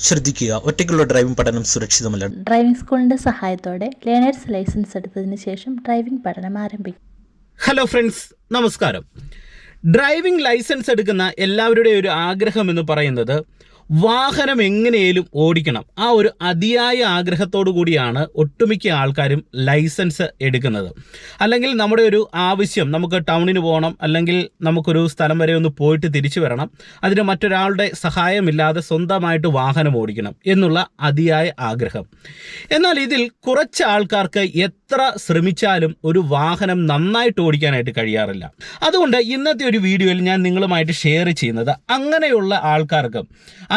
ശ്രദ്ധിക്കുക. ഒറ്റയ്ക്കുള്ള ഡ്രൈവിംഗ് പഠനം സുരക്ഷിതമല്ല. ഡ്രൈവിംഗ് സ്കൂളിന്റെ സഹായത്തോടെ ലേണേഴ്സ് ലൈസൻസ് എടുത്തതിന് ശേഷം ഡ്രൈവിംഗ് പഠനം ആരംഭിക്കും. ഹലോ ഫ്രണ്ട്സ് നമസ്കാരം. ഡ്രൈവിംഗ് ലൈസൻസ് എടുക്കുന്ന എല്ലാവരുടെയും ഒരു ആഗ്രഹം എന്ന് പറയുന്നത് വാഹനം എങ്ങനെയും ഓടിക്കണം. ആ ഒരു അതിയായ ആഗ്രഹത്തോടു കൂടിയാണ് ഒട്ടുമിക്ക ആൾക്കാരും ലൈസൻസ് എടുക്കുന്നത്. അല്ലെങ്കിൽ നമ്മുടെ ഒരു ആവശ്യം നമുക്ക് ടൗണിന് പോകണം അല്ലെങ്കിൽ നമുക്കൊരു സ്ഥലം വരെ ഒന്ന് പോയിട്ട് തിരിച്ചു വരണം അതിന് മറ്റൊരാളുടെ സഹായമില്ലാതെ സ്വന്തമായിട്ട് വാഹനം ഓടിക്കണം എന്നുള്ള അതിയായ ആഗ്രഹം. എന്നാൽ ഇതിൽ കുറച്ച് ആൾക്കാർക്ക് എത്ര ശ്രമിച്ചാലും ഒരു വാഹനം നന്നായിട്ട് ഓടിക്കാനായിട്ട് കഴിയാറില്ല. അതുകൊണ്ട് ഇന്നത്തെ ഒരു വീഡിയോയിൽ ഞാൻ നിങ്ങളുമായിട്ട് ഷെയർ ചെയ്യുന്നത് അങ്ങനെയുള്ള ആൾക്കാർക്ക്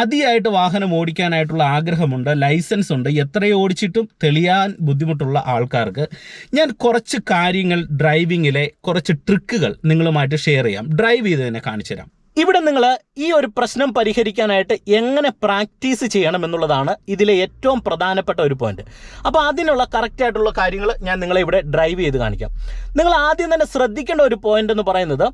അതിയായിട്ട് വാഹനം ഓടിക്കാനായിട്ടുള്ള ആഗ്രഹമുണ്ട് ലൈസൻസ് ഉണ്ട്. എത്രയോ ഓടിച്ചിട്ടും തെളിയാൻ ബുദ്ധിമുട്ടുള്ള ആൾക്കാർക്ക് ഞാൻ കുറച്ച് കാര്യങ്ങൾ ഡ്രൈവിങ്ങിലെ കുറച്ച് ട്രിക്കുകൾ നിങ്ങളുമായിട്ട് ഷെയർ ചെയ്യാം. ഡ്രൈവ് ചെയ്ത് തന്നെ കാണിച്ചു തരാം. ഇവിടെ നിങ്ങൾ ഈ ഒരു പ്രശ്നം പരിഹരിക്കാനായിട്ട് എങ്ങനെ പ്രാക്ടീസ് ചെയ്യണം എന്നുള്ളതാണ് ഇതിലെ ഏറ്റവും പ്രധാനപ്പെട്ട ഒരു പോയിന്റ് അപ്പോൾ അതിനുള്ള കറക്റ്റ് ആയിട്ടുള്ള കാര്യങ്ങൾ ഞാൻ നിങ്ങളെ ഇവിടെ ഡ്രൈവ് ചെയ്ത് കാണിക്കാം. നിങ്ങൾ ആദ്യം തന്നെ ശ്രദ്ധിക്കേണ്ട ഒരു പോയിന്റ് എന്ന് പറയുന്നത്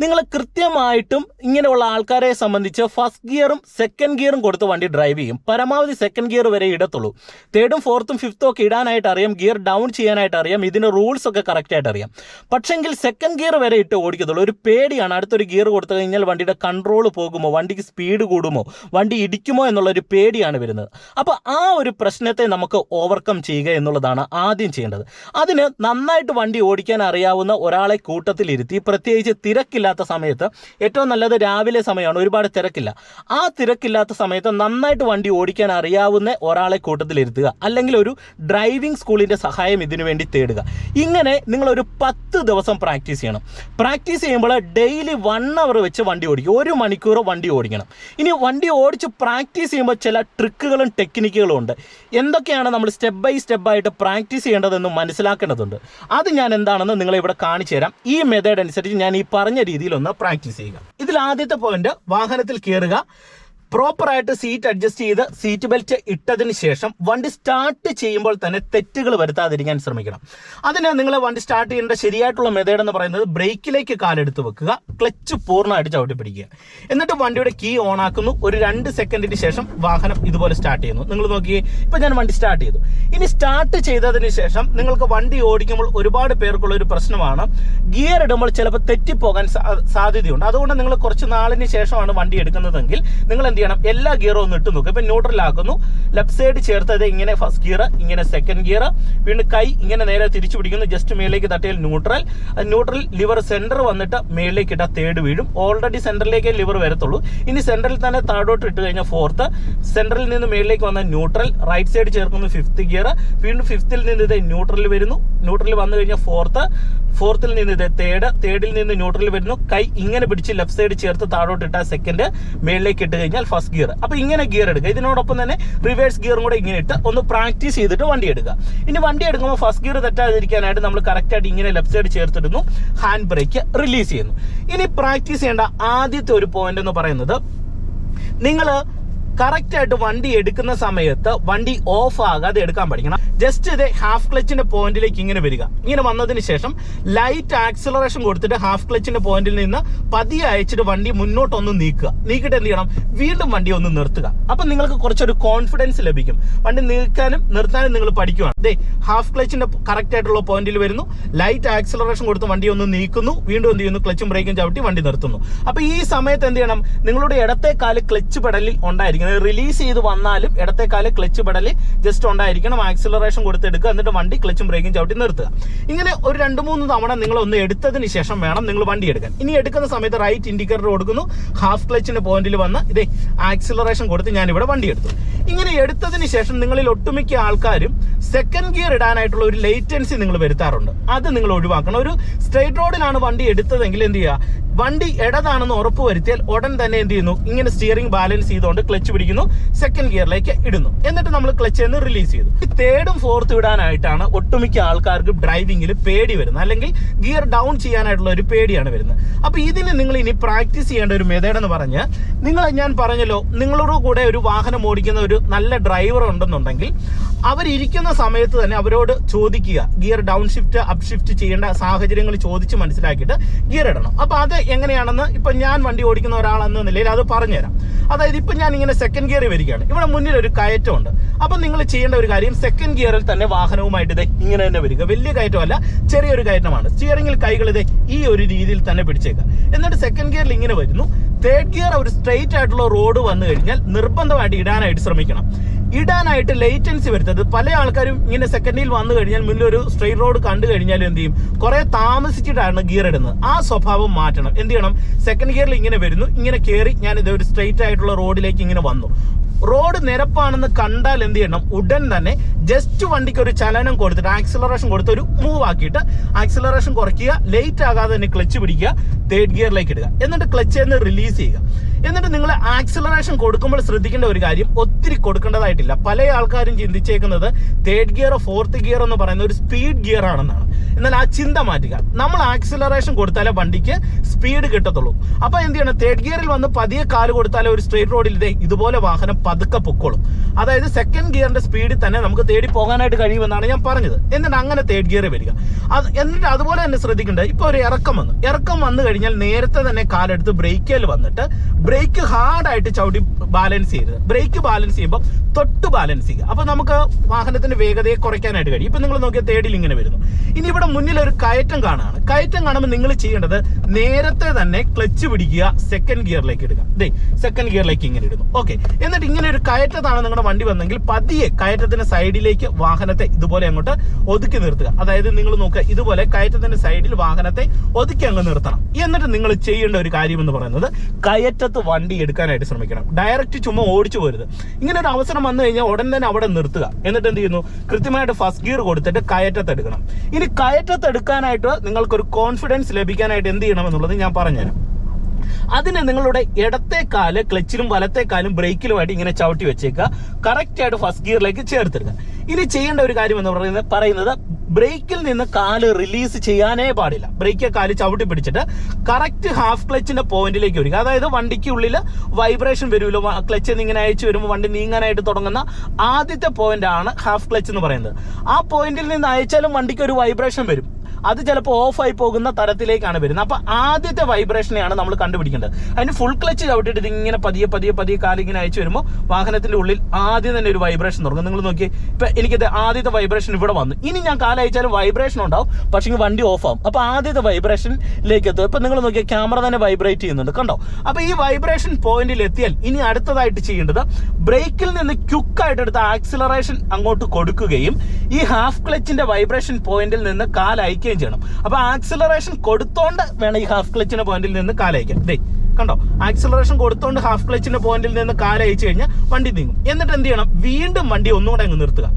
നിങ്ങൾ കൃത്യമായിട്ടും ഇങ്ങനെയുള്ള ആൾക്കാരെ സംബന്ധിച്ച് ഫസ്റ്റ് ഗിയറും സെക്കൻഡ് ഗിയറും കൊടുത്ത് വണ്ടി ഡ്രൈവ് ചെയ്യും. പരമാവധി സെക്കൻഡ് ഗിയർ വരെ ഇടത്തുള്ളൂ. തേർഡും ഫോർത്തും ഫിഫ്ത്തും ഒക്കെ ഇടാനായിട്ട് അറിയാം. ഗിയർ ഡൗൺ ചെയ്യാനായിട്ട് അറിയാം. ഇതിന് റൂൾസ് ഒക്കെ കറക്റ്റായിട്ട് അറിയാം. പക്ഷെങ്കിൽ സെക്കൻഡ് ഗിയർ വരെ ഇട്ട് ഓടിക്കത്തുള്ളൂ. ഒരു പേടിയാണ്. അടുത്തൊരു ഗിയർ കൊടുത്തു കഴിഞ്ഞാൽ വണ്ടിയുടെ കൺട്രോൾ പോകുമോ? വണ്ടിക്ക് സ്പീഡ് കൂടുമോ? വണ്ടി ഇടിക്കുമോ എന്നുള്ളൊരു പേടിയാണ് വരുന്നത്. അപ്പോൾ ആ ഒരു പ്രശ്നത്തെ നമുക്ക് ഓവർകം ചെയ്യുക എന്നുള്ളതാണ് ആദ്യം ചെയ്യേണ്ടത്. അതിന് നന്നായിട്ട് വണ്ടി ഓടിക്കാൻ അറിയാവുന്ന ഒരാളെ കൂട്ടത്തിലിരുത്തി പ്രത്യേകിച്ച് തിരക്കില്ലാത്ത സമയത്ത് ഏറ്റവും നല്ലത് രാവിലെ സമയമാണ്. ഒരുപാട് തിരക്കില്ല. ആ തിരക്കില്ലാത്ത സമയത്ത് നന്നായിട്ട് വണ്ടി ഓടിക്കാൻ അറിയാവുന്ന ഒരാളെ കൂട്ടത്തിലിരുത്തുക. അല്ലെങ്കിൽ ഒരു ഡ്രൈവിംഗ് സ്കൂളിന്റെ സഹായം ഇതിനു വേണ്ടി തേടുക. ഇങ്ങനെ നിങ്ങളൊരു പത്ത് ദിവസം പ്രാക്ടീസ് ചെയ്യണം. പ്രാക്ടീസ് ചെയ്യുമ്പോൾ ഡെയിലി വൺ അവർ വെച്ച് വണ്ടി ഓടിക്കും. ഒരു മണിക്കൂർ വണ്ടി ഓടിക്കണം. ഇനി വണ്ടി ഓടിച്ച് പ്രാക്ടീസ് ചെയ്യുമ്പോൾ ചില ട്രിക്കുകളും ടെക്നിക്കുകളും ഉണ്ട്. എന്തൊക്കെയാണ് നമ്മൾ സ്റ്റെപ്പ് ബൈ സ്റ്റെപ്പ് ആയിട്ട് പ്രാക്ടീസ് ചെയ്യേണ്ടതെന്ന് മനസ്സിലാക്കേണ്ടതുണ്ട്. അത് ഞാൻ എന്താണെന്ന് നിങ്ങളെ ഇവിടെ കാണിച്ചു തരാം. ഈ മെത്തേഡ് അനുസരിച്ച് ഞാൻ ഈ പറഞ്ഞ രീതിയിലൊന്ന് പ്രാക്ടീസ് ചെയ്യുക. ഇതിൽ ആദ്യത്തെ പോയിന്റ് വാഹനത്തിൽ കയറുക പ്രോപ്പറായിട്ട് സീറ്റ് അഡ്ജസ്റ്റ് ചെയ്ത് സീറ്റ് ബെൽറ്റ് ഇട്ടതിന് ശേഷം വണ്ടി സ്റ്റാർട്ട് ചെയ്യുമ്പോൾ തന്നെ തെറ്റുകൾ വരുത്താതിരിക്കാൻ ശ്രമിക്കണം. അതിന് നിങ്ങൾ വണ്ടി സ്റ്റാർട്ട് ചെയ്യേണ്ട ശരിയായിട്ടുള്ള മെത്തേഡ് എന്ന് പറയുന്നത് ബ്രേക്കിലേക്ക് കാലെടുത്ത് വെക്കുക ക്ലച്ച് പൂർണമായിട്ട് ചവിട്ടി പിടിക്കുക. എന്നിട്ട് വണ്ടിയുടെ കീ ഓൺ ആക്കുന്നു. ഒരു രണ്ട് സെക്കൻഡിന് ശേഷം വാഹനം ഇതുപോലെ സ്റ്റാർട്ട് ചെയ്യുന്നു. നിങ്ങൾ നോക്കിയേ ഇപ്പം ഞാൻ വണ്ടി സ്റ്റാർട്ട് ചെയ്തു. ഇനി സ്റ്റാർട്ട് ചെയ്തതിന് ശേഷം നിങ്ങൾക്ക് വണ്ടി ഓടിക്കുമ്പോൾ ഒരുപാട് പേർക്കുള്ള ഒരു പ്രശ്നമാണ്. ഗിയർ ഇടുമ്പോൾ ചിലപ്പോൾ തെറ്റിപ്പോകാൻ സാധ്യതയുണ്ട്. അതുകൊണ്ട് നിങ്ങൾ കുറച്ച് നാളിന് ശേഷമാണ് വണ്ടി എടുക്കുന്നതെങ്കിൽ നിങ്ങൾ എന്ത് ചെയ്യണം. എല്ലാ ഗിയറും ഒന്ന് ഇട്ട് നോക്കും. ഇപ്പം ന്യൂട്രൽ ആക്കുന്നു. ലെഫ്റ്റ് സൈഡ് ചേർത്തത് ഇങ്ങനെ ഫസ്റ്റ് ഗിയർ ഇങ്ങനെ സെക്കൻഡ് ഗിയർ വീണ്ടും കൈ ഇങ്ങനെ നേരെ തിരിച്ചു പിടിക്കുന്നു. ജസ്റ്റ് മേലേക്ക് തട്ടിയാൽ ന്യൂട്രൽ ന്യൂട്രൽ ലിവർ സെന്റർ വന്നിട്ട് മേളിലേക്ക് ഇട്ടാൽ തേർഡ് വീഴും. ഓൾറെഡി സെന്ററിലേക്ക് ലിവർ വരത്തുള്ളൂ. ഇനി സെന്ററിൽ തന്നെ താഴോട്ട് ഇട്ട് കഴിഞ്ഞാൽ ഫോർത്ത് സെന്ററിൽ നിന്ന് മേളിലേക്ക് വന്ന ന്യൂട്രൽ റൈറ്റ് സൈഡ് ചേർക്കുന്നു ഫിഫ്ത്ത് ഗിയർ വീണ്ടും ഫിഫ്ത്തിൽ നിന്ന് ഇത് ന്യൂട്രൽ വരുന്നു. ന്യൂട്രൽ വന്നു കഴിഞ്ഞാൽ ഫോർത്ത് ഫോർത്തിൽ നിന്ന് ഇത് തേർഡ് തേർഡിൽ നിന്ന് ന്യൂട്രലിൽ വരുന്നു. കൈ ഇങ്ങനെ പിടിച്ച് ലെഫ്റ്റ് സൈഡ് ചേർത്ത് താഴോട്ട് ഇട്ടാൽ സെക്കൻഡ് മേളിലേക്ക് ഇട്ട് കഴിഞ്ഞാൽ ഫസ്റ്റ് ഗിയർ അപ്പൊ ഇങ്ങനെ ഗിയർ എടുക്കുക. ഇതിനോടൊപ്പം തന്നെ റിവേഴ്സ് ഗിയറും കൂടെ ഇങ്ങനെ ഇട്ട് ഒന്ന് പ്രാക്ടീസ് ചെയ്തിട്ട് വണ്ടി എടുക്കുക. ഇനി വണ്ടി എടുക്കുമ്പോൾ ഫസ്റ്റ് ഗിയർ തെറ്റാതിരിക്കാനായിട്ട് നമ്മൾ കറക്റ്റായിട്ട് ഇങ്ങനെ ലെഫ്റ്റ് സൈഡ് ചേർത്തിടുന്നു. ഹാൻഡ് ബ്രേക്ക് റിലീസ് ചെയ്യുന്നു. ഇനി പ്രാക്ടീസ് ചെയ്യേണ്ട ആദ്യത്തെ ഒരു പോയിന്റ് എന്ന് പറയുന്നത് നിങ്ങൾ കറക്റ്റ് ആയിട്ട് വണ്ടി എടുക്കുന്ന സമയത്ത് വണ്ടി ഓഫ് ആകാതെ എടുക്കാൻ പഠിക്കണം. ജസ്റ്റ് ഇത് ഹാഫ് ക്ലച്ചിന്റെ പോയിന്റിലേക്ക് ഇങ്ങനെ വരിക. ഇങ്ങനെ വന്നതിന് ശേഷം ലൈറ്റ് ആക്സിലറേഷൻ കൊടുത്തിട്ട് ഹാഫ് ക്ലച്ചിന്റെ പോയിന്റിൽ നിന്ന് പതിയെ അയച്ചിട്ട് വണ്ടി മുന്നോട്ടൊന്ന് നീക്കുക. നീക്കിയിട്ട് എന്ത് ചെയ്യണം? വീണ്ടും വണ്ടി ഒന്ന് നിർത്തുക. അപ്പൊ നിങ്ങൾക്ക് കുറച്ചൊരു കോൺഫിഡൻസ് ലഭിക്കും. വണ്ടി നീക്കാനും നിർത്താനും നിങ്ങൾ പഠിക്കുകയാണ് ദേ ഹാഫ് ക്ലച്ചിന്റെ കറക്റ്റ് ആയിട്ടുള്ള പോയിന്റിൽ വരുന്നു. ലൈറ്റ് ആക്സിലറേഷൻ കൊടുത്ത് വണ്ടി ഒന്ന് നീക്കുന്നു. വീണ്ടും എന്ത് ചെയ്യുന്നു? ക്ലച്ചും ബ്രേക്കും ചവിട്ടി വണ്ടി നിർത്തുന്നു. അപ്പൊ ഈ സമയത്ത് എന്ത് ചെയ്യണം? നിങ്ങളുടെ ഇടത്തെ കാൽ ക്ലച്ച് പെടലിൽ ഉണ്ടായിരിക്കണം. റിലീസ് ചെയ്ത് വന്നാലും ഇടത്തെ കാൽ ക്ലച്ച് പെടൽ ജസ്റ്റ് ഉണ്ടായിരിക്കണം ആക്സിലറേഷൻ കൊടുത്തെടുക്കുക എന്നിട്ട് വണ്ടി ക്ലച്ചും ബ്രേക്കും ചവിട്ടി നിർത്തുക. ഇങ്ങനെ ഒരു രണ്ട് മൂന്ന് തവണ നിങ്ങൾ ഒന്ന് എടുത്തതിന് ശേഷം വേണം നിങ്ങൾ വണ്ടി എടുക്കാൻ. ഇനി എടുക്കുന്ന സമയത്ത് റൈറ്റ് ഇൻഡിക്കേറ്റർ കൊടുക്കുന്നു ഹാഫ് ക്ലച്ചിന്റെ പോയിന്റിൽ വന്ന് ഇതേ ആക്സിലറേഷൻ കൊടുത്ത് ഞാൻ ഇവിടെ വണ്ടി എടുത്തു. ഇങ്ങനെ എടുത്തതിന് ശേഷം നിങ്ങളിൽ ഒട്ടുമിക്ക ആൾക്കാരും സെക്കൻഡ് ഗിയർ ഇടാനായിട്ടുള്ള ഒരു ലേറ്റൻസി നിങ്ങൾ വരുത്താറുണ്ട്. അത് നിങ്ങൾ ഒഴിവാക്കണം. ഒരു സ്ട്രേറ്റ് റോഡിലാണ് വണ്ടി എടുത്തതെങ്കിൽ എന്ത് ചെയ്യുക? വണ്ടി ഇടതാണെന്ന് ഉറപ്പ് വരുത്തിയാൽ ഉടൻ തന്നെ എന്ത് ചെയ്യുന്നു? ഇങ്ങനെ സ്റ്റിയറിംഗ് ബാലൻസ് ചെയ്തുകൊണ്ട് ക്ലച്ച് പിടിക്കുന്നു സെക്കൻഡ് ഗിയറിലേക്ക് ഇടുന്നു. എന്നിട്ട് നമ്മൾ ക്ലച്ച് എന്ന് റിലീസ് ചെയ്തു. തേർഡും ഫോർത്തും ഇടാനായിട്ടാണ് ഒട്ടുമിക്ക ആൾക്കാർക്ക് ഡ്രൈവിംഗിൽ പേടി വരുന്നത്. അല്ലെങ്കിൽ ഗിയർ ഡൗൺ ചെയ്യാനായിട്ടുള്ള ഒരു പേടിയാണ് വരുന്നത്. അപ്പോൾ ഇതിന് നിങ്ങൾ ഇനി പ്രാക്ടീസ് ചെയ്യേണ്ട ഒരു മെത്തേഡ് എന്ന് പറഞ്ഞ് നിങ്ങൾ ഞാൻ പറഞ്ഞല്ലോ നിങ്ങളോട് കൂടെ ഒരു വാഹനം ഓടിക്കുന്ന ഒരു നല്ല ഡ്രൈവർ ഉണ്ടെന്നുണ്ടെങ്കിൽ അവരിയ്ക്കുന്ന സമയത്ത് തന്നെ അവരോട് ചോദിക്കുക. Gear down shift up shift ചെയ്യേണ്ട സാഹചര്യങ്ങൾ ചോദിച്ച് മനസ്സിലാക്കിയിട്ട് ഗിയർ ഇടണം. അപ്പോൾ അത് എങ്ങനെയാണെന്ന് ഇപ്പൊ ഞാൻ വണ്ടി ഓടിക്കുന്ന ഒരാളെന്ന നിലയിൽ അത് പറഞ്ഞുതരാം. അതായത് ഇപ്പൊ ഞാൻ ഇങ്ങനെ സെക്കൻഡ് ഗിയറിൽ വരികയാണ്. ഇവിടെ മുന്നിൽ ഒരു കയറ്റമുണ്ട്. അപ്പൊ നിങ്ങൾ ചെയ്യേണ്ട ഒരു കാര്യം സെക്കൻഡ് ഗിയറിൽ തന്നെ വാഹനവുമായിട്ട് ഇതേ ഇങ്ങനെ തന്നെ വരിക. വലിയ കയറ്റമല്ല ചെറിയൊരു കയറ്റമാണ്. സ്റ്റിയറിംഗിൽ കൈകൾ ഇതേ ഈ ഒരു രീതിയിൽ തന്നെ പിടിച്ചേക്കുക. എന്നിട്ട് സെക്കൻഡ് ഗിയറിൽ ഇങ്ങനെ വരുന്നു. തേർഡ് ഗിയർ ഒരു സ്ട്രെയിറ്റ് ആയിട്ടുള്ള റോഡ് വന്നു കഴിഞ്ഞാൽ നിർബന്ധമായിട്ട് ഇടാനായിട്ട് ശ്രമിക്കണം. ഇടാനായിട്ട് ലേറ്റൻസി വരുത്തത് പല ആൾക്കാരും ഇങ്ങനെ സെക്കൻഡിൽ വന്നു കഴിഞ്ഞാൽ മുന്നിൽ ഒരു സ്ട്രെയിറ്റ് റോഡ് കണ്ടു കഴിഞ്ഞാൽ എന്ത് ചെയ്യും? കുറെ താമസിച്ചിട്ടാണ് ഗിയർ ഇടുന്നത്. ആ സ്വഭാവം മാറ്റണം. എന്ത് ചെയ്യണം? സെക്കൻഡ് ഗിയറിൽ ഇങ്ങനെ വരുന്നു. ഇങ്ങനെ കയറി ഞാൻ ഇത് ഒരു സ്ട്രെയിറ്റ് ആയിട്ടുള്ള റോഡിലേക്ക് ഇങ്ങനെ വന്നു. റോഡ് നിരപ്പാണെന്ന് കണ്ടാൽ എന്ത് ചെയ്യണം? ഉടൻ തന്നെ ജസ്റ്റ് വണ്ടിക്ക് ഒരു ചലനം കൊടുത്തിട്ട് ആക്സിലറേഷൻ കൊടുത്ത് ഒരു മൂവ് ആക്കിയിട്ട് ആക്സിലറേഷൻ കുറയ്ക്കുക ലേറ്റ് ആകാതെ തന്നെ ക്ലച്ച് പിടിക്കുക തേർഡ് ഗിയറിലേക്ക് ഇടുക. എന്നിട്ട് ക്ലച്ച് നിന്ന് റിലീസ് ചെയ്യുക. എന്നിട്ട് നിങ്ങൾ ആക്സിലറേഷൻ കൊടുക്കുമ്പോൾ ശ്രദ്ധിക്കേണ്ട ഒരു കാര്യം ഒത്തിരി കൊടുക്കേണ്ടതായിട്ടില്ല. പല ആൾക്കാരും ചിന്തിച്ചേക്കുന്നത് തേർഡ് ഗിയറോ ഫോർത്ത് ഗിയർ എന്ന് പറയുന്ന ഒരു സ്പീഡ് ഗിയർ ആണെന്നാണ്. എന്നാൽ ആ ചിന്ത മാറ്റുക. നമ്മൾ ആക്സിലറേഷൻ കൊടുത്താലേ വണ്ടിക്ക് സ്പീഡ് കിട്ടത്തുള്ളൂ. അപ്പോൾ എന്ത് ചെയ്യണം? തേർഡ് ഗിയറിൽ വന്ന് പതിയെ കാൽ കൊടുത്താലേ ഒരു സ്ട്രേറ്റ് റോഡിൽ ഇതേ ഇതുപോലെ വാഹനം പതുക്കെ പൊക്കോളും. അതായത് സെക്കൻഡ് ഗിയറിന്റെ സ്പീഡിൽ തന്നെ നമുക്ക് തേടി പോകാനായിട്ട് കഴിയുമെന്നാണ് ഞാൻ പറഞ്ഞത്. എന്നിട്ട് അങ്ങനെ തേർഡ് ഗിയർ വരിക. അത് എന്നിട്ട് അതുപോലെ തന്നെ ശ്രദ്ധിക്കേണ്ടത് ഇപ്പൊ ഒരു ഇറക്കം വന്നു. ഇറക്കം വന്നു കഴിഞ്ഞാൽ നേരത്തെ തന്നെ കാലെടുത്ത് ബ്രേക്കിൽ വന്നിട്ട് ബ്രേക്ക് ഹാർഡായിട്ട് ചവിട്ടി ബാലൻസ് ചെയ്യരുത്. ബ്രേക്ക് ബാലൻസ് ചെയ്യുമ്പോൾ തൊട്ട് ബാലൻസ് ചെയ്യുക. അപ്പോൾ നമുക്ക് വാഹനത്തിന്റെ വേഗതയെ കുറയ്ക്കാനായിട്ട് കഴിയും. ഇപ്പൊ നിങ്ങൾ നോക്കിയ തേടിൽ ഇങ്ങനെ വരുന്നു. ഇനി ഇവിടെ മുന്നിൽ ഒരു കയറ്റം കാണാണ് കയറ്റം കാണുമ്പോൾ നിങ്ങൾ ചെയ്യേണ്ടത് നേരത്തെ തന്നെ ക്ലച്ച് പിടിക്കുക സെക്കൻഡ് ഗിയറിലേക്ക് ഇടുക. ദേ സെക്കൻഡ് ഗിയറിലേക്ക് ഇങ്ങനെ ഇടുന്നു. ഓക്കെ എന്നിട്ട് ഇങ്ങനെ ഒരു കയറ്റത്താണ് നിങ്ങളുടെ വണ്ടി വന്നെങ്കിൽ പതിയെ കയറ്റത്തിന്റെ സൈഡിലേക്ക് വാഹനത്തെ ഇതുപോലെ അങ്ങോട്ട് ഒതുക്കി നിർത്തുക. അതായത് നിങ്ങൾ നോക്കുക ഇതുപോലെ കയറ്റത്തിന്റെ സൈഡിൽ വാഹനത്തെ ഒതുക്കി അങ്ങ് നിർത്തണം. എന്നിട്ട് നിങ്ങൾ ചെയ്യേണ്ട ഒരു കാര്യം എന്ന് പറയുന്നത് കയറ്റത്ത് വണ്ടി എടുക്കാനായിട്ട് ശ്രമിക്കണം. ഡയറക്റ്റ് ചുമ്മാ ഓടിച്ചു പോരുത്. ഇങ്ങനെ ഒരു അവസരം വന്നു കഴിഞ്ഞാൽ ഉടൻ തന്നെ അവിടെ നിർത്തുക. എന്നിട്ട് എന്ത് ചെയ്യുന്നു? കൃത്യമായിട്ട് ഫസ്റ്റ് ഗിയർ കൊടുത്തിട്ട് കയറ്റത്തെടുക്കണം ഇനി കയറ്റത്ത് എടുക്കാനായിട്ട് നിങ്ങൾക്കൊരു കോൺഫിഡൻസ് ലഭിക്കാനായിട്ട് എന്ത് ചെയ്യണം എന്നുള്ളത് ഞാൻ പറഞ്ഞുതരാം. അതിന് നിങ്ങളുടെ ഇടത്തെ കാൽ ക്ലച്ചിലും വലത്തെ കാലും ബ്രേക്കിലുമായിട്ട് ഇങ്ങനെ ചവിട്ടി വെച്ചേക്കുക. കറക്റ്റായിട്ട് ഫസ്റ്റ് ഗിയറിലേക്ക് ചേർത്തെടുക്കുക ഇനി ചെയ്യേണ്ട ഒരു കാര്യം എന്ന് പറയുന്നത് പറയുന്നത് ബ്രേക്കിൽ നിന്ന് കാൽ റിലീസ് ചെയ്യാനേ പാടില്ല. ബ്രേക്ക് കാൽ ചവിട്ടി പിടിച്ചിട്ട് കറക്റ്റ് ഹാഫ് ക്ലച്ചിന്റെ പോയിന്റിലേക്ക് വരിക. അതായത് വണ്ടിക്ക് ഉള്ളിൽ വൈബ്രേഷൻ വരുമല്ലോ ക്ലച്ച് ഇങ്ങനെ അയച്ചു വരുമ്പോൾ വണ്ടി നീങ്ങാനായിട്ട് തുടങ്ങുന്ന ആദ്യത്തെ പോയിന്റ് ആണ് ഹാഫ് ക്ലച്ച് എന്ന് പറയുന്നത്. ആ പോയിന്റിൽ നിന്ന് അയച്ചാലും വണ്ടിക്ക് ഒരു വൈബ്രേഷൻ വരും. അത് ചിലപ്പോൾ ഓഫായി പോകുന്ന തരത്തിലേക്കാണ് വരുന്നത്. അപ്പോൾ ആദ്യത്തെ വൈബ്രേഷനെയാണ് നമ്മൾ കണ്ടുപിടിക്കേണ്ടത്. അതിന് ഫുൾ ക്ലച്ച് ചവിട്ടിട്ട് ഇതിങ്ങനെ പതിയെ പതിയെ പതിയെ കാലിങ്ങനെ അയച്ചു വരുമ്പോൾ വാഹനത്തിന്റെ ഉള്ളിൽ ആദ്യം തന്നെ ഒരു വൈബ്രേഷൻ തുടങ്ങും. നിങ്ങൾ നോക്കി ഇപ്പൊ എനിക്ക് ആദ്യത്തെ വൈബ്രേഷൻ ഇവിടെ വന്നു. ഇനി ഞാൻ കാലയച്ചാലും വൈബ്രേഷൻ ഉണ്ടാവും. പക്ഷേ വണ്ടി ഓഫ് ആവും. അപ്പൊ ആദ്യത്തെ വൈബ്രേഷനിലേക്ക് എത്തും. ഇപ്പൊ നിങ്ങൾ നോക്കിയാൽ ക്യാമറ തന്നെ വൈബ്രേറ്റ് ചെയ്യുന്നുണ്ട്. കണ്ടോ? അപ്പോൾ ഈ വൈബ്രേഷൻ പോയിന്റിൽ എത്തിയാൽ ഇനി അടുത്തതായിട്ട് ചെയ്യേണ്ടത് ബ്രേക്കിൽ നിന്ന് ക്യുക്കായിട്ട് എടുത്ത ആക്സിലറേഷൻ അങ്ങോട്ട് കൊടുക്കുകയും ഈ ഹാഫ് ക്ലച്ചിന്റെ വൈബ്രേഷൻ പോയിന്റിൽ നിന്ന് കാൽ ചെയ്യണം. അപ്പൊ ആക്സിലറേഷൻ കൊടുത്തോണ്ട് വേണം ഈ ഹാഫ് ക്ലച്ചിന്റെ പോയിന്റിൽ നിന്ന് കാലയക്കാൻ ദേ കണ്ടോ? ആക്സിലറേഷൻ കൊടുത്തോണ്ട് ഹാഫ് ക്ലച്ചിന്റെ പോയിന്റിൽ നിന്ന് കാലയച്ചു കഴിഞ്ഞാൽ വണ്ടി നീങ്ങും. എന്നിട്ട് എന്ത് ചെയ്യണം? വീണ്ടും വണ്ടി ഒന്നുകൂടെ അങ്ങ് നിർത്തുക.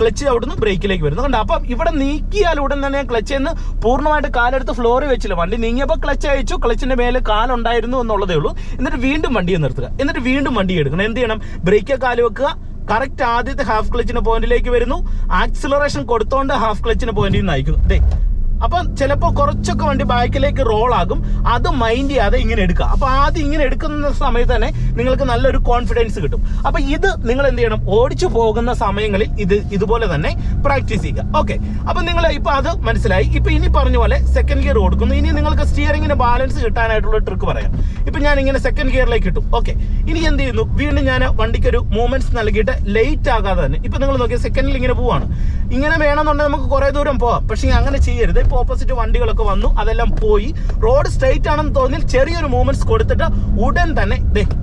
ക്ലച്ച് അവിടുന്ന് ബ്രേക്കിലേക്ക് വരുന്നു. കണ്ടോ? അപ്പം ഇവിടെ നീക്കിയാൽ ഉടൻ തന്നെ ക്ലച്ച് എന്ന് പൂർണമായിട്ട് കാലെടുത്ത് ഫ്ലോറിൽ വെച്ചില്ല. വണ്ടി നീങ്ങിയപ്പോൾ ക്ലച്ച് അയച്ചു. ക്ലച്ചിന്റെ മേലെ കാലുണ്ടായിരുന്നു എന്നുള്ളതേ ഉള്ളൂ. എന്നിട്ട് വീണ്ടും വണ്ടിയെ നിർത്തുക. എന്നിട്ട് വീണ്ടും വണ്ടി എടുക്കണം. എന്ത് ചെയ്യണം? ബ്രേക്ക് കാൽ വെക്കുക. കറക്റ്റ് ആദ്യത്തെ ഹാഫ് ക്ലച്ചിന്റെ പോയിന്റിലേക്ക് വരുന്നു. ആക്സിലറേഷൻ കൊടുത്തോണ്ട് ഹാഫ് ക്ലച്ചിന്റെ പോയിന്റിൽ നിന്ന് അയക്കുന്നു. ദേ അപ്പൊ ചിലപ്പോ കുറച്ചൊക്കെ വണ്ടി ബാക്കിലേക്ക് റോൾ ആകും. അത് മൈൻഡ് ചെയ്യാതെ ഇങ്ങനെ എടുക്കുക. അപ്പൊ ആദ്യം ഇങ്ങനെ എടുക്കുന്ന സമയത്ത് തന്നെ നിങ്ങൾക്ക് നല്ലൊരു കോൺഫിഡൻസ് കിട്ടും. അപ്പൊ ഇത് നിങ്ങൾ എന്ത് ചെയ്യണം? ഓടിച്ചു പോകുന്ന സമയങ്ങളിൽ ഇത് ഇതുപോലെ തന്നെ പ്രാക്ടീസ് ചെയ്യുക. ഓക്കെ അപ്പൊ നിങ്ങൾ ഇപ്പൊ അത് മനസ്സിലായി. ഇപ്പൊ ഇനി പറഞ്ഞ പോലെ സെക്കൻഡ് ഗിയർ കൊടുക്കുന്നു. ഇനി നിങ്ങൾക്ക് സ്റ്റിയറിംഗിന് ബാലൻസ് കിട്ടാനായിട്ടുള്ള ട്രിക്ക് പറയാം. ഇപ്പൊ ഞാൻ ഇങ്ങനെ സെക്കൻഡ് ഗിയറിലേക്ക് കിട്ടും ഓക്കെ ഇനി എന്ത് ചെയ്യുന്നു? വീണ്ടും ഞാൻ വണ്ടിക്ക് ഒരു മൂവ്മെന്റ്സ് നൽകിയിട്ട് ലേറ്റ് ആകാതെ തന്നെ. ഇപ്പൊ നിങ്ങൾ നോക്കിയാൽ സെക്കൻഡിൽ ഇങ്ങനെ പോവാണ്. ഇങ്ങനെ വേണമെന്നുണ്ടെങ്കിൽ നമുക്ക് കുറേ ദൂരം പോവാം. പക്ഷെ അങ്ങനെ ചെയ്യരുത്. ഇപ്പൊ ഓപ്പോസിറ്റ് വണ്ടികളൊക്കെ വന്നു. അതെല്ലാം പോയി. റോഡ് സ്ട്രൈറ്റ് ആണെന്ന് തോന്നിയാൽ ചെറിയൊരു മൂവ്മെന്റ്സ് കൊടുത്തിട്ട് ഉടൻ തന്നെ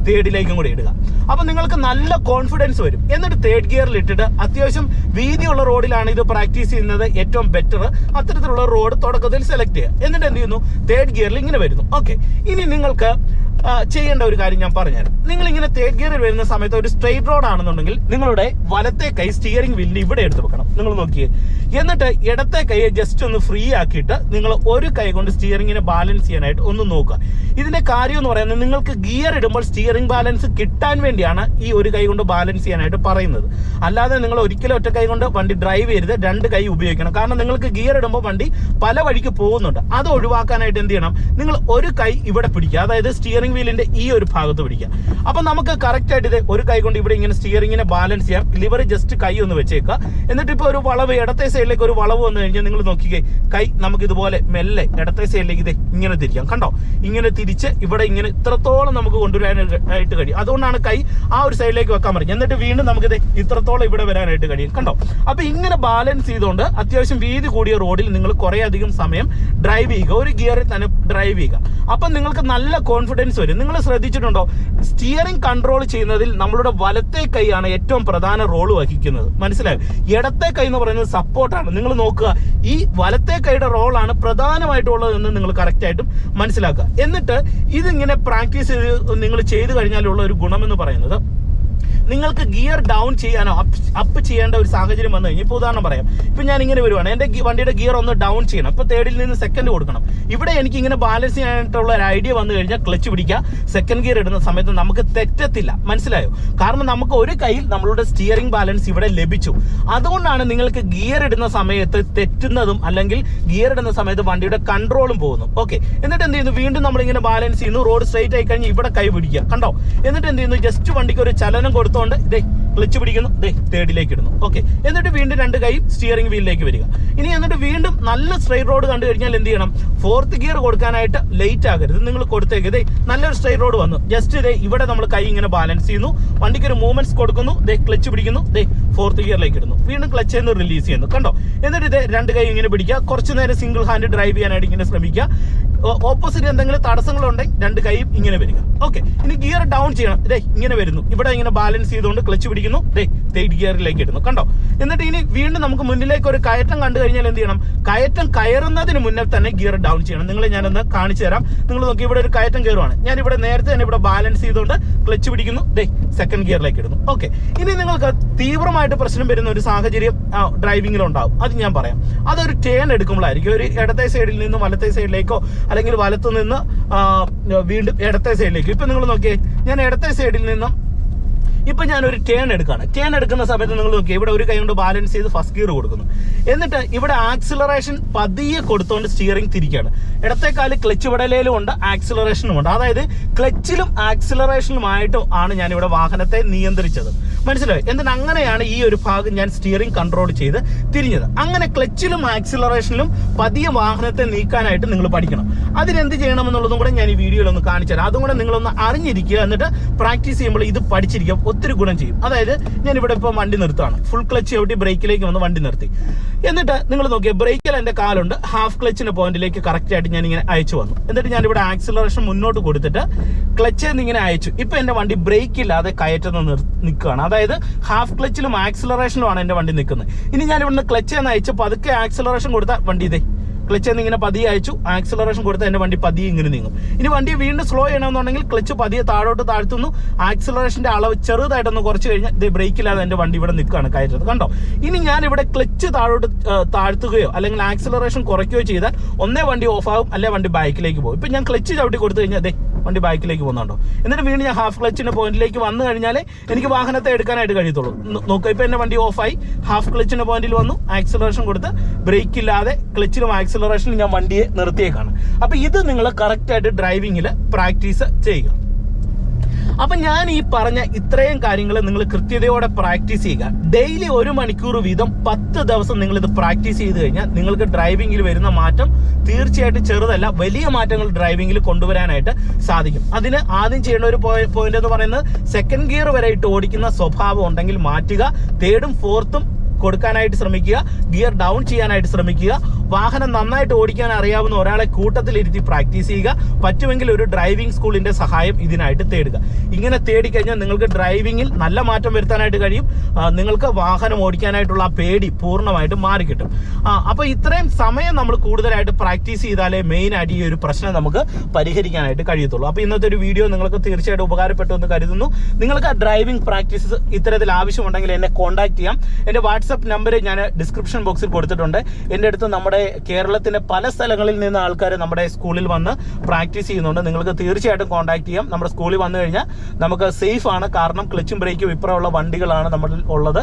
തേർഡിലേക്കും കൂടി ഇടുക. അപ്പൊ നിങ്ങൾക്ക് നല്ല കോൺഫിഡൻസ് വരും. എന്നിട്ട് തേർഡ് ഗിയറിൽ ഇട്ടിട്ട് അത്യാവശ്യം വീതിയുള്ള റോഡിലാണ് ഇത് പ്രാക്ടീസ് ചെയ്യുന്നത് ഏറ്റവും ബെറ്റർ അത്തരത്തിലുള്ള റോഡ് തുടക്കത്തിൽ സെലക്ട് ചെയ്യുക. എന്നിട്ട് എന്ത് ചെയ്യുന്നു? തേർഡ് ഗിയറിൽ ഇങ്ങനെ വരുന്നു. ഓക്കെ ഇനി നിങ്ങൾക്ക് ചെയ്യേണ്ട ഒരു കാര്യം ഞാൻ പറഞ്ഞുതരാം. നിങ്ങൾ ഇങ്ങനെ തേർഡ് ഗിയറിൽ വരുന്ന സമയത്ത് ഒരു സ്ട്രെയിറ്റ് റോഡ് ആണെന്നുണ്ടെങ്കിൽ നിങ്ങളുടെ വലത്തെ കൈ സ്റ്റിയറിംഗ് വില്ല് ഇവിടെ എടുത്ത് വെക്കണം. നിങ്ങൾ നോക്കിയേ. എന്നിട്ട് ഇടത്തെ കൈയെ ജസ്റ്റ് ഒന്ന് ഫ്രീ ആക്കിയിട്ട് നിങ്ങൾ ഒരു കൈ കൊണ്ട് സ്റ്റിയറിംഗിനെ ബാലൻസ് ചെയ്യാനായിട്ട് ഒന്ന് നോക്കുക. ഇതിന്റെ കാര്യം എന്ന് പറയുന്നത് നിങ്ങൾക്ക് ഗിയർ ഇടുമ്പോൾ സ്റ്റിയറിംഗ് ബാലൻസ് കിട്ടാൻ വേണ്ടിയാണ് ഈ ഒരു കൈ കൊണ്ട് ബാലൻസ് ചെയ്യാനായിട്ട് പറയുന്നത്. അല്ലാതെ നിങ്ങൾ ഒരിക്കലും ഒറ്റ കൈ കൊണ്ട് വണ്ടി ഡ്രൈവ് ചെയ്ത് രണ്ട് കൈ ഉപയോഗിക്കണം. കാരണം നിങ്ങൾക്ക് ഗിയർ ഇടുമ്പോൾ വണ്ടി പല വഴിക്ക് പോകുന്നുണ്ട്. അത് ഒഴിവാക്കാനായിട്ട് എന്ത് ചെയ്യണം? നിങ്ങൾ ഒരു കൈ ഇവിടെ പിടിക്കുക. അതായത് സ്റ്റിയറിംഗ് സ്റ്റിയറിംഗ് വീലിന്റെ ഈ ഒരു ഭാഗത്ത് പിടിക്കുക. അപ്പൊ നമുക്ക് കറക്റ്റ് ആയിട്ട് ഇത് ഒരു കൈ കൊണ്ട് ഇവിടെ ഇങ്ങനെ സ്റ്റിയറിംഗിനെ ബാലൻസ് ചെയ്യാം. ലിവർ ജസ്റ്റ് കൈ ഒന്ന് വെച്ചേക്കുക. എന്നിട്ട് ഇപ്പോൾ ഒരു വളവ് ഇടത്തെ സൈഡിലേക്ക് ഒരു വളവ് വന്നു കഴിഞ്ഞാൽ നിങ്ങൾ നോക്കിക്കേ കൈ നമുക്ക് ഇതുപോലെ മെല്ലെ ഇടത്തെ സൈഡിലേക്ക് ഇത് ഇങ്ങനെ തിരിക്കാം. കണ്ടോ? ഇങ്ങനെ തിരിച്ച് ഇവിടെ ഇങ്ങനെ ഇത്രത്തോളം നമുക്ക് കൊണ്ടുവരാനായിട്ട് കഴിയും. അതുകൊണ്ടാണ് കൈ ആ ഒരു സൈഡിലേക്ക് വെക്കാൻ പറഞ്ഞത്. എന്നിട്ട് വീണ്ടും നമുക്ക് നമുക്കിത് ഇത്രത്തോളം ഇവിടെ വരാനായിട്ട് കഴിയും. കണ്ടോ? അപ്പൊ ഇങ്ങനെ ബാലൻസ് ചെയ്തുകൊണ്ട് അത്യാവശ്യം വീതി കൂടിയ റോഡിൽ നിങ്ങൾ കുറേ അധികം സമയം ഡ്രൈവ് ചെയ്യുക. ഒരു ഗിയറിൽ തന്നെ ഡ്രൈവ് ചെയ്യുക. അപ്പൊ നിങ്ങൾക്ക് നല്ല കോൺഫിഡൻസ് വരും നിങ്ങൾ ശ്രദ്ധിച്ചിട്ടുണ്ടോ? സ്റ്റിയറിംഗ് കൺട്രോൾ ചെയ്യുന്നതിൽ നമ്മളുടെ വലത്തെ കൈയാണ് ഏറ്റവും പ്രധാന റോൾ വഹിക്കുന്നത്. മനസ്സിലായോ? ഇടത്തെ കൈ എന്ന് പറയുന്നത് സപ്പോർട്ടാണ് നിങ്ങൾ നോക്കുക ഈ വലത്തെ കൈയുടെ റോളാണ് പ്രധാനമായിട്ടുള്ളതെന്ന് നിങ്ങൾ കറക്റ്റായിട്ടും മനസ്സിലാക്കുക. എന്നിട്ട് ഇതിങ്ങനെ പ്രാക്ടീസ് ചെയ്ത് നിങ്ങൾ ചെയ്തു കഴിഞ്ഞാലുള്ള ഒരു ഗുണമെന്ന് പറയുന്നത് നിങ്ങൾക്ക് ഗിയർ ഡൗൺ ചെയ്യാനോ അപ്പ് ചെയ്യേണ്ട ഒരു സാഹചര്യം വന്നു കഴിഞ്ഞാൽ ഇപ്പോൾ ഉദാഹരണം പറയാം. ഇപ്പം ഞാൻ ഇങ്ങനെ വരുവാണ്. എന്റെ വണ്ടിയുടെ ഗിയർ ഒന്ന് ഡൗൺ ചെയ്യണം. ഇപ്പോൾ തേർഡിൽ നിന്ന് സെക്കൻഡ് കൊടുക്കണം. ഇവിടെ എനിക്ക് ഇങ്ങനെ ബാലൻസ് ചെയ്യാനായിട്ടുള്ള ഒരു ഐഡിയ വന്നു കഴിഞ്ഞാൽ ക്ലച്ച് പിടിക്കുക. സെക്കൻഡ് ഗിയർ ഇടുന്ന സമയത്ത് നമുക്ക് തെറ്റത്തില്ല. മനസ്സിലായോ? കാരണം നമുക്ക് ഒരു കയ്യിൽ നമ്മളുടെ സ്റ്റിയറിംഗ് ബാലൻസ് ഇവിടെ ലഭിച്ചു. അതുകൊണ്ടാണ് നിങ്ങൾക്ക് ഗിയർ ഇടുന്ന സമയത്ത് തെറ്റുന്നതും അല്ലെങ്കിൽ ഗിയർ ഇടുന്ന സമയത്ത് വണ്ടിയുടെ കൺട്രോളും പോകുന്നു ഓക്കെ എന്നിട്ട് എന്ത് ചെയ്യുന്നു? വീണ്ടും നമ്മളിങ്ങനെ ബാലൻസ് ചെയ്യുന്നു. റോഡ് സ്ട്രൈറ്റ് ആയി കഴിഞ്ഞ് ഇവിടെ കൈ പിടിക്കുക. കണ്ടോ? എന്നിട്ട് എന്ത് ചെയ്യുന്നു? ജസ്റ്റ് വണ്ടിക്ക് ഒരു ചലനം കൊടുത്തുകൊണ്ട് ഇതേ ക്ലച്ച് പിടിക്കുന്നു. ദേ തേർഡിലേക്ക് ഇടുന്നു. ഓക്കെ എന്നിട്ട് വീണ്ടും രണ്ട് കൈ സ്റ്റിയറിംഗ് വീലിലേക്ക് വരിക. ഇനി എന്നിട്ട് വീണ്ടും നല്ല സ്ട്രൈറ്റ് റോഡ് കണ്ടു കഴിഞ്ഞാൽ എന്ത് ചെയ്യണം? ഫോർത്ത് ഗിയർ കൊടുക്കാനായിട്ട് ലേറ്റ് ആകരുത്. നിങ്ങൾ കൊടുത്തേക്ക്. ഇതേ നല്ലൊരു സ്ട്രൈറ്റ് റോഡ് വന്നു. ജസ്റ്റ് ഇതേ ഇവിടെ നമ്മൾ കൈ ഇങ്ങനെ ബാലൻസ് ചെയ്യുന്നു. വണ്ടിക്ക് ഒരു മൂവ്മെന്റ്സ് കൊടുക്കുന്നു. ദേ ക്ലച്ച് പിടിക്കുന്നു. ദേ ഫോർത്ത് ഗിയറിലേക്ക് ഇടുന്നു. വീണ്ടും ക്ലച്ച് എന്ന് റിലീസ് ചെയ്യുന്നു. കണ്ടോ? എന്നിട്ട് ഇതേ രണ്ട് കൈ ഇങ്ങനെ പിടിക്കുക. കുറച്ച് നേരം സിംഗിൾ ഹാൻഡ് ഡ്രൈവ് ചെയ്യാനായിട്ട് ഇങ്ങനെ ശ്രമിക്കുക. ഓപ്പോസിറ്റ് എന്തെങ്കിലും തടസ്സങ്ങളുണ്ടെങ്കിൽ രണ്ട് കൈയും ഇങ്ങനെ വരിക. ഓക്കെ ഇനി ഗിയർ ഡൗൺ ചെയ്യണം. ഇതേ ഇങ്ങനെ വരുന്നു. ഇവിടെ ഇങ്ങനെ ബാലൻസ് ചെയ്തുകൊണ്ട് ക്ലച്ച് പിടിക്കുന്നു. ദേ തേർഡ് ഗിയറിലേക്ക് ഇടുന്നു. കണ്ടോ? എന്നിട്ട് ഇനി വീണ്ടും നമുക്ക് മുന്നിലേക്ക് ഒരു കയറ്റം കണ്ടു കഴിഞ്ഞാൽ എന്ത് ചെയ്യണം? കയറ്റം കയറുന്നതിന് മുന്നേ തന്നെ ഗിയർ ഡൗൺ ചെയ്യണം. നിങ്ങളെ ഞാനൊന്ന് കാണിച്ചു തരാം. നിങ്ങൾ നോക്കി ഇവിടെ ഒരു കയറ്റം കയറുവാണ്. ഞാൻ ഇവിടെ നേരത്തെ തന്നെ ഇവിടെ ബാലൻസ് ചെയ്തുകൊണ്ട് ക്ലച്ച് പിടിക്കുന്നു. ദേ സെക്കൻഡ് ഗിയറിലേക്ക് ഇടുന്നു. ഓക്കെ ഇനി നിങ്ങൾക്ക് തീവ്രമായിട്ട് പ്രശ്നം വരുന്ന ഒരു സാഹചര്യം ഡ്രൈവിംഗിൽ ഉണ്ടാവും അത് ഞാൻ പറയാം. അതൊരു ടേൺ എടുക്കുമ്പോഴായിരിക്കും. ഒരു ഇടത്തെ സൈഡിൽ നിന്ന് വലത്തെ സൈഡിലേക്കോ അല്ലെങ്കിൽ വലത്തു നിന്ന് വീണ്ടും ഇടത്തെ സൈഡിലേക്കോ ഇപ്പൊ നിങ്ങൾ നോക്കിയേ ഞാൻ ഇടത്തെ സൈഡിൽ നിന്നും ഇപ്പൊ ഞാൻ ഒരു ടേൺ എടുക്കാണ്. ടേൺ എടുക്കുന്ന സമയത്ത് നിങ്ങൾ നോക്കി ഇവിടെ ഒരു കൈ കൊണ്ട് ബാലൻസ് ചെയ്ത് ഫസ്റ്റ് ഗിയർ കൊടുക്കുന്നു. എന്നിട്ട് ഇവിടെ ആക്സിലറേഷൻ പതിയെ കൊടുത്തുകൊണ്ട് സ്റ്റിയറിംഗ് തിരിക്കുകയാണ് കാൽ ക്ലച്ച് വിടലയിലും ഉണ്ട് ആക്സിലറേഷനും ഉണ്ട്. അതായത് ക്ലച്ചിലും ആക്സിലറേഷനുമായിട്ടും ആണ് ഇവിടെ വാഹനത്തെ നിയന്ത്രിച്ചത്. മനസ്സിലായി? എന്നിട്ട് അങ്ങനെയാണ് ഈ ഒരു ഭാഗം ഞാൻ സ്റ്റിയറിംഗ് കൺട്രോൾ ചെയ്ത് തിരിഞ്ഞത്. അങ്ങനെ ക്ലച്ചിലും ആക്സിലറേഷനിലും പതിയെ വാഹനത്തെ നീക്കാനായിട്ട് നിങ്ങൾ പഠിക്കണം. അതിനെന്ത് ചെയ്യണം ചെയ്യണമെന്നുള്ളതും കൂടെ ഞാൻ ഈ വീഡിയോയിൽ ഒന്ന് കാണിച്ചു തരാം. അതും കൂടെ നിങ്ങളൊന്ന് അറിഞ്ഞിരിക്കുക എന്നിട്ട് പ്രാക്ടീസ് ചെയ്യുമ്പോൾ ഇത് പഠിച്ചിരിക്കുക ഒത്തിരി ഗുണം ചെയ്യും. അതായത് ഞാൻ ഇവിടെ ഇപ്പോൾ വണ്ടി നിർത്താണ് ഫുൾ ക്ലച്ച് ചവിട്ടി ബ്രേക്കിലേക്ക് വന്ന് വണ്ടി നിർത്തി. എന്നിട്ട് നിങ്ങൾ നോക്കിയാൽ ബ്രേക്കിൽ എന്റെ കാലുണ്ട്. ഹാഫ് ക്ലച്ചിന്റെ പോയിന്റിലേക്ക് കറക്റ്റായിട്ട് ഞാൻ ഇങ്ങനെ അയച്ചു വന്നു. എന്നിട്ട് ഞാനിവിടെ ആക്സിലറേഷൻ മുന്നോട്ട് കൊടുത്തിട്ട് ക്ലച്ചിൽ നിന്ന് ഇങ്ങനെ അയച്ചു. ഇപ്പം എന്റെ വണ്ടി ബ്രേക്കില്ലാതെ കയറ്റുന്ന നിൽക്കുകയാണ്. അതായത് ഹാഫ് ക്ലച്ചിലും ആക്സിലറേഷനിലുമാണ് എന്റെ വണ്ടി നിൽക്കുന്നത്. ഇനി ഞാൻ ഇവിടുന്ന് ക്ലച്ച് എന്ന് അയച്ച് പതുക്കെ ആക്സിലറേഷൻ കൊടുത്ത വണ്ടി ഇതേ. ക്ലച്ച് എന്ന് ഇങ്ങനെ പതിയെ അയച്ചു ആക്സിലറേഷൻ കൊടുത്ത് എന്റെ വണ്ടി പതിയെ ഇങ്ങനെ നീങ്ങും. ഇനി വണ്ടി വീണ്ടും സ്ലോ ചെയ്യണമെന്നുണ്ടെങ്കിൽ ക്ലച്ച് പതിയെ താഴോട്ട് താഴ്ത്തുന്നു. ആക്സിലറേഷന്റെ അളവ് ചെറുതായിട്ടൊന്ന് കുറച്ച് കഴിഞ്ഞാൽ ഇത് ബ്രേക്ക് ഇല്ലാതെ എന്റെ വണ്ടി ഇവിടെ നിൽക്കുകയാണ് കയറ്റത് കണ്ടോ? ഇനി ഞാൻ ഇവിടെ ക്ലച്ച് താഴോട്ട് താഴ്ത്തുകയോ അല്ലെങ്കിൽ ആക്സിലറേഷൻ കുറയ്ക്കുകയോ ചെയ്താൽ ഒന്നേ വണ്ടി ഓഫ് ആകും അല്ലെ വണ്ടി ബാക്കിലേക്ക് പോകും. ഇപ്പൊ ഞാൻ ക്ലച്ച് ചവിട്ടി കൊടുത്തു കഴിഞ്ഞാൽ അതെ വണ്ടി ബാക്കിലേക്ക് പോകുന്നുണ്ടോ? എന്നിട്ട് വീണ്ടും ഞാൻ ഹാഫ് ക്ലച്ചിന്റെ പോയിന്റിലേക്ക് വന്നു കഴിഞ്ഞാൽ എനിക്ക് വാഹനത്തെ എടുക്കാനായിട്ട് കഴിയത്തുള്ളൂ. നോക്കുക ഇപ്പൊ എന്റെ വണ്ടി ഓഫായി ഹാഫ് ക്ലച്ചിന്റെ പോയിന്റിൽ വന്നു. ആക്സിലറേഷൻ കൊടുത്ത് ബ്രേക്ക് ഇല്ലാതെ ക്ലച്ചിലും ആക്സിലറേഷനിലും ഞാൻ വണ്ടിയെ നിർത്തിയേക്കാണ്. അപ്പൊ ഇത് നിങ്ങൾ കറക്റ്റായിട്ട് ഡ്രൈവിംഗിൽ പ്രാക്ടീസ് ചെയ്യുക. അപ്പൊ ഞാൻ ഈ പറഞ്ഞ ഇത്രയും കാര്യങ്ങൾ നിങ്ങൾ കൃത്യതയോടെ പ്രാക്ടീസ് ചെയ്യുക. ഡെയിലി ഒരു മണിക്കൂർ വീതം പത്ത് ദിവസം നിങ്ങൾ ഇത് പ്രാക്ടീസ് ചെയ്ത് കഴിഞ്ഞാൽ നിങ്ങൾക്ക് ഡ്രൈവിംഗിൽ വരുന്ന മാറ്റം തീർച്ചയായിട്ടും ചെറുതല്ല വലിയ മാറ്റങ്ങൾ ഡ്രൈവിംഗിൽ കൊണ്ടുവരാനായിട്ട് സാധിക്കും. അതിന് ആദ്യം ചെയ്യേണ്ട ഒരു പോയിന്റ് എന്ന് പറയുന്നത് സെക്കൻഡ് ഗിയർ വരെ ഇട്ട് ഓടിക്കുന്ന സ്വഭാവം ഉണ്ടെങ്കിൽ മാറ്റുക തേർഡും ഫോർത്തും കൊടുക്കാനായിട്ട് ശ്രമിക്കുക ഗിയർ ഡൗൺ ചെയ്യാനായിട്ട് ശ്രമിക്കുക വാഹനം നന്നായിട്ട് ഓടിക്കാൻ അറിയാവുന്ന ഒരാളെ കൂട്ടത്തിലിരുത്തി പ്രാക്ടീസ് ചെയ്യുക. പറ്റുമെങ്കിൽ ഒരു ഡ്രൈവിംഗ് സ്കൂളിന്റെ സഹായം ഇതിനായിട്ട് തേടുക. ഇങ്ങനെ തേടിക്കഴിഞ്ഞാൽ നിങ്ങൾക്ക് ഡ്രൈവിംഗിൽ നല്ല മാറ്റം വരുത്താനായിട്ട് കഴിയും. നിങ്ങൾക്ക് വാഹനം ഓടിക്കാനായിട്ടുള്ള ആ പേടി പൂർണമായിട്ട് മാറി കിട്ടും. അപ്പോൾ ഇത്രയും സമയം നമ്മൾ കൂടുതലായിട്ട് പ്രാക്ടീസ് ചെയ്താലേ മെയിൻ ആയിട്ട് ഈ ഒരു പ്രശ്നം നമുക്ക് പരിഹരിക്കാനായിട്ട് കഴിയത്തുള്ളൂ. അപ്പോൾ ഇന്നത്തെ ഒരു വീഡിയോ നിങ്ങൾക്ക് തീർച്ചയായിട്ടും ഉപകാരപ്പെട്ടു എന്ന് കരുതുന്നു. നിങ്ങൾക്ക് ആ ഡ്രൈവിംഗ് പ്രാക്ടീസ് ഇത്തരത്തിൽ ആവശ്യമുണ്ടെങ്കിൽ എന്നെ കോൺടാക്ട് ചെയ്യാം. എന്റെ വാട്സപ്പ് നമ്പർ ഞാൻ ഡിസ്ക്രിപ്ഷൻ ബോക്സിൽ കൊടുത്തിട്ടുണ്ട്. എന്റെ അടുത്ത് നമ്മുടെ കേരളത്തിന്റെ പല സ്ഥലങ്ങളിൽ നിന്ന് ആൾക്കാർ നമ്മുടെ സ്കൂളിൽ വന്ന് പ്രാക്ടീസ് ചെയ്യുന്നുണ്ട്. നിങ്ങൾക്ക് തീർച്ചയായിട്ടും കോൺടാക്ട് ചെയ്യാം. നമ്മുടെ സ്കൂളിൽ വന്നു കഴിഞ്ഞാൽ നമുക്ക് സേഫ് ആണ്. കാരണം ക്ലച്ചും ബ്രേക്കും ഇപ്പുറമുള്ള വണ്ടികളാണ് നമ്മൾ ഉള്ളത്.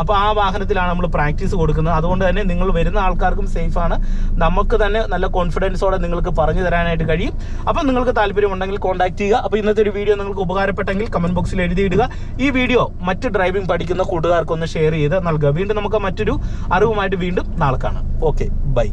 അപ്പോൾ ആ വാഹനത്തിലാണ് നമ്മൾ പ്രാക്ടീസ് കൊടുക്കുന്നത്. അതുകൊണ്ട് തന്നെ നിങ്ങൾ വരുന്ന ആൾക്കാർക്കും സേഫ് ആണ്. നമുക്ക് തന്നെ നല്ല കോൺഫിഡൻസോടെ നിങ്ങൾക്ക് പറഞ്ഞു തരാനായിട്ട് കഴിയും. അപ്പം നിങ്ങൾക്ക് താല്പര്യമുണ്ടെങ്കിൽ കോൺടാക്ട് ചെയ്യുക. അപ്പോൾ ഇന്നത്തെ ഒരു വീഡിയോ നിങ്ങൾക്ക് ഉപകാരപ്പെട്ടെങ്കിൽ കമന്റ് ബോക്സിൽ എഴുതിയിടുക. ഈ വീഡിയോ മറ്റ് ഡ്രൈവിംഗ് പഠിക്കുന്ന കൂട്ടുകാർക്കൊന്ന് ഷെയർ ചെയ്ത് നൽകുക. വീണ്ടും നമുക്ക് മറ്റൊരു അറിവുമായിട്ട് വീണ്ടും നാളെ കാണാം. Okay bye